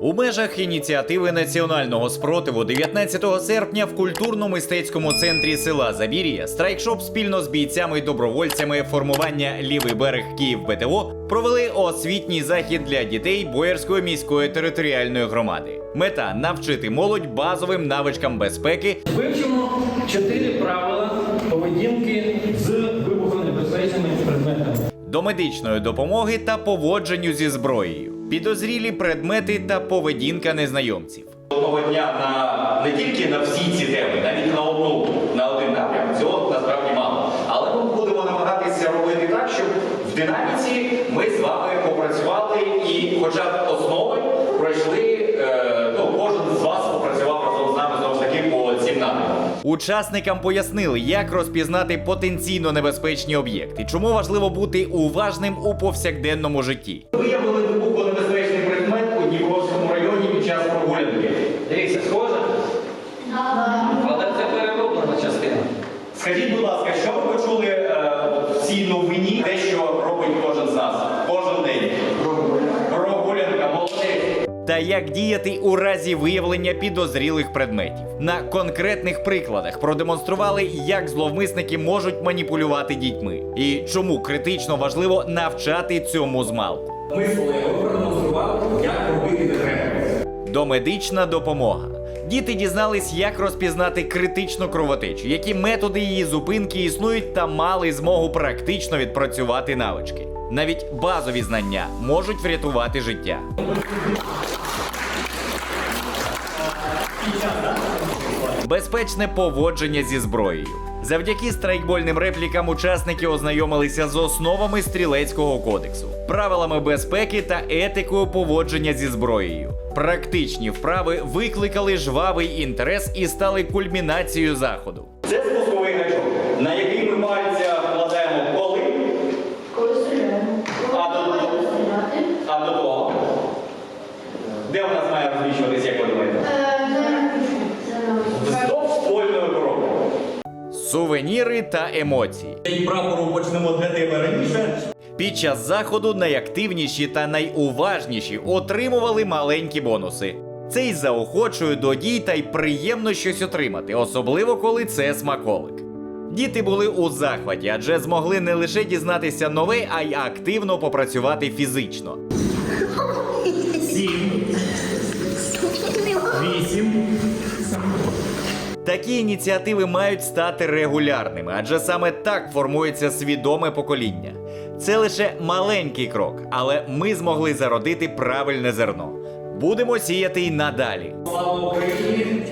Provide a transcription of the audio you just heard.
У межах ініціативи національного спротиву 19 серпня в культурно-мистецькому центрі села Забір'я страйкшоп спільно з бійцями і добровольцями формування Лівий берег Київ БТО провели освітній захід для дітей Боярської міської територіальної громади. Мета навчити молодь базовим навичкам безпеки Вивчимо чотири правила поведінки з вибухонебезпечними предметами. до медичної допомоги та поводженню зі зброєю, підозрілі предмети та поведінка незнайомців. Одного дня на не тільки на всі ці теми, навіть на одну на один напрям. Цього насправді мало. Але ми будемо намагатися робити так, щоб в динаміці ми з вами попрацювали і, хоча б основи пройшли. Е, ну, кожен з вас попрацював разом з нами знову ж таки по цим напрямкам. Учасникам пояснили, як розпізнати потенційно небезпечні об'єкти, чому важливо бути уважним у повсякденному житті. Скажіть, будь ласка, що ви почули е, в цій новині, те, що робить кожен з нас кожен день? Прогулянка, молодець. Та як діяти у разі виявлення підозрілих предметів. На конкретних прикладах продемонстрували, як зловмисники можуть маніпулювати дітьми, і чому критично важливо навчати цьому змалку. Ми з колегою продемонстрували, як робити треба. Домедична допомога. Діти дізнались, як розпізнати критичну кровотечу, які методи її зупинки існують, та мали змогу практично відпрацювати навички. Навіть базові знання можуть врятувати життя. Безпечне поводження зі зброєю. Завдяки страйкбольним реплікам учасники ознайомилися з основами стрілецького кодексу, правилами безпеки та етикою поводження зі зброєю. Практичні вправи викликали жвавий інтерес і стали кульмінацією заходу. Це спусковий гачок, на який ми пальця вкладаємо коли, Коли стріляємо. А до- стріляти. а до того. Де у нас має розміщуватися, як ви думаєте? Сувеніри та емоції. І прапору почнемо тебе раніше. Під час заходу найактивніші та найуважніші отримували маленькі бонуси. Це й заохочує до дій та й приємно щось отримати, особливо коли це смаколик. Діти були у захваті, адже змогли не лише дізнатися нове, а й активно попрацювати фізично. Такі ініціативи мають стати регулярними, адже саме так формується свідоме покоління. Це лише маленький крок, але ми змогли зародити правильне зерно. Будемо сіяти й надалі. Слава Україні!